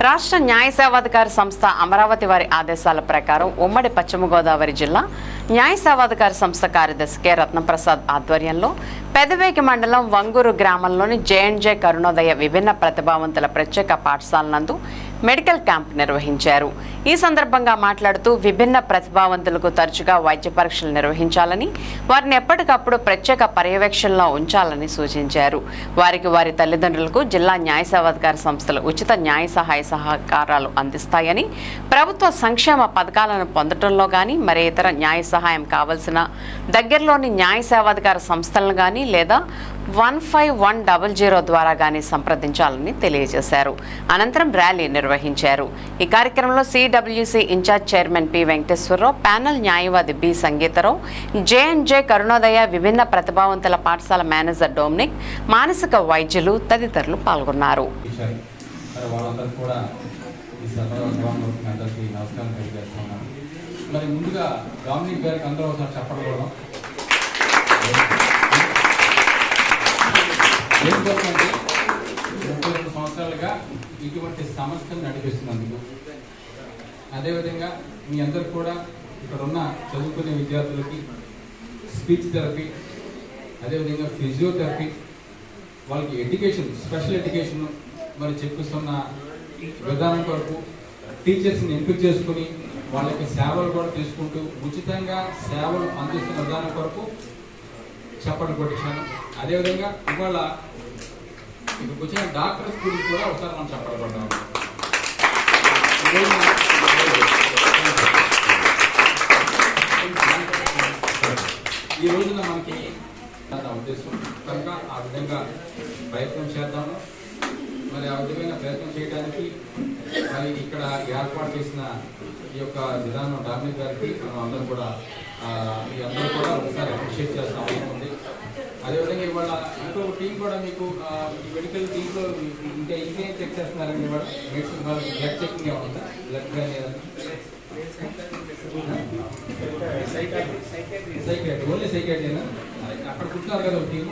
రాష్ట్ర న్యాయ సేవాధికారి సంస్థ అమరావతి వారి ఆదేశాల ప్రకారం ఉమ్మడి పశ్చిమ గోదావరి జిల్లా న్యాయసేవాధికార సంస్థ కార్యదర్శి కె. రత్నప్రసాద్ ఆధ్వర్యంలో పెదవేగి మండలం వంగూరు గ్రామంలోని జేఎన్జే కరుణోదయ విభిన్న ప్రతిభావంతుల ప్రత్యేక పాఠశాల నందు మెడికల్ క్యాంప్ నిర్వహించారు. ఈ సందర్భంగా మాట్లాడుతూ విభిన్న ప్రతిభావంతులకు తరచుగా వైద్య పరీక్షలు నిర్వహించాలని వారిని ఎప్పటికప్పుడు ప్రత్యేక పర్యవేక్షణలో ఉంచాలని సూచించారు. వారికి వారి తల్లిదండ్రులకు జిల్లా న్యాయ సేవాధికార సంస్థలు ఉచిత న్యాయ సహాయ సహకారాలు అందిస్తాయని ప్రభుత్వ సంక్షేమ పథకాలను పొందడంలో కానీ మరి ఇతర న్యాయ సహాయం కావలసిన దగ్గరలోని న్యాయ సేవాధికార సంస్థలను కానీ లేదా one five one double zero ద్వారా కానీ సంప్రదించాలని తెలియజేశారు. అనంతరం ర్యాలీ నిర్వహించారు. ఈ కార్యక్రమంలో CWC incharge chairman P Venkateswara Rao panel న్యాయవాది బి సంగీతరావు జేఎన్జే కరుణోదయ విభిన్న ప్రతిభావంతుల పాఠశాల మేనేజర్ డొమినిక్ మానసిక వైద్యులు తదితరులు పాల్గొన్నారు. మరి వాళ్ళందరూ కూడా ఈ సభలో అందరికీ నమస్కారం తెలియజేస్తున్నాను. మరి ముందుగా డామినిక్ గారికి అందరూ ఒకసారి చెప్పడం ఏంటంటే ముప్పై రెండు సంవత్సరాలుగా ఇటువంటి సంస్థను నడిపిస్తున్నందుకు. అదేవిధంగా మీ అందరు కూడా ఇక్కడ ఉన్న చదువుకునే విద్యార్థులకి స్పీచ్ థెరపీ అదేవిధంగా ఫిజియోథెరపీ వాళ్ళకి ఎడ్యుకేషన్ స్పెషల్ ఎడ్యుకేషన్ మరి చెప్పిస్తున్న విధానం కొరకు టీచర్స్ని ఎంపిక చేసుకుని వాళ్ళకి సేవలు కూడా తీసుకుంటూ ఉచితంగా సేవలు అందిస్తున్న విధానం కొరకు చెప్పడం కొట్టించాను. అదేవిధంగా ఇవాళ ఇక్కడికి వచ్చిన డాక్టర్స్ గురించి కూడా ఒకసారి మనం చెప్పబడ్డాము ఈ రోజున మనకి నా ఉద్దేశం కనుక ఆ విధంగా ప్రయత్నం చేద్దాము. మరి ఆ విధమైన ప్రయత్నం చేయడానికి మరి ఇక్కడ ఏర్పాటు చేసిన ఈ యొక్క విధానం డామినిక్ గారికి మనం అందరం కూడా మీ అందరూ కూడా ఒకసారి అప్రిషియేట్ చేస్తాం. అవుతుంది అదేవిధంగా ఇవాళ ఇంకో టీం కూడా మీకు ఈ మెడికల్ టీంలో ఇంకా ఇంకేం చెక్ చేస్తున్నారండి ఇవాళ మెడిసిన్ బ్లడ్ చెకింగ్ ఏమన్నా బ్లడ్ కానీ ఏదన్నా సైకాట్రీ ఓన్లీ సైకాట్రీనా అక్కడ కూర్చున్నారు కదా ఒక టీమ్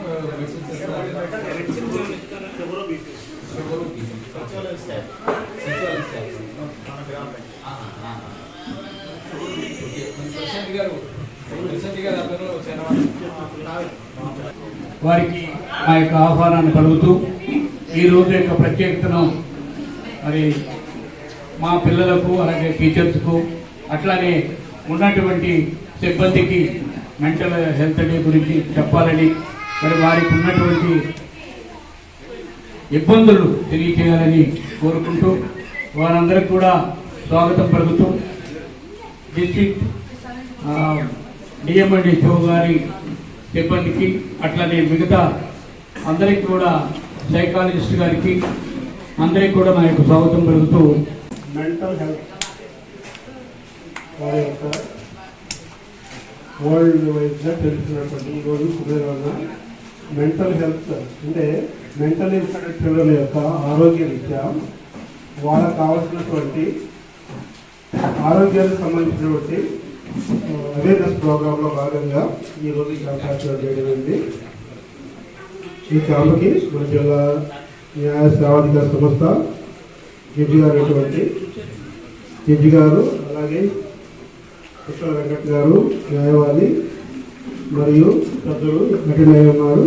వారికి ఆ యొక్క ఆహ్వానాన్ని పలుకుతూ ఈ రోజు యొక్క ప్రత్యేకతను మరి మా పిల్లలకు అలాగే టీచర్స్కు అట్లానే ఉన్నటువంటి సిబ్బందికి మెంటల్ హెల్త్ డే గురించి చెప్పాలని మరి వారికి ఉన్నటువంటి ఇబ్బందులు తెలియచేయాలని కోరుకుంటూ వారందరికి కూడా స్వాగతం పలుకుతూ డిస్ట్రిక్ట్ డిఎంఎండి చౌ గారి సిబ్బందికి అట్లనే మిగతా అందరికి కూడా సైకాలజిస్ట్ గారికి అందరికి కూడా నా యొక్క స్వాగతం పలుకుతూ మెంటల్ హెల్త్ వారి యొక్క వరల్డ్ వైజ్గా తెలుస్తున్నటువంటి ఈరోజు సుదే మెంటల్ హెల్త్ అంటే మెంటల్ ఇన్ఫెక్టెడ్ పిల్లల యొక్క ఆరోగ్య రీత్యా వాళ్ళకు కావాల్సినటువంటి ఆరోగ్యానికి సంబంధించినటువంటి అవేర్నెస్ ప్రోగ్రాంలో భాగంగా ఈరోజు ఈ క్యాంప్ ఏర్పాటు చేయడం ఈ క్యాంప్కి మన జిల్లా న్యాయ సేవాధికార సంస్థ జడ్జి గారు అటువంటి జడ్జి గారు అలాగే కృష్ణ వెంకట్ గారు న్యాయవాది మరియు పెద్దలు అటెండ్ అయి ఉన్నారు.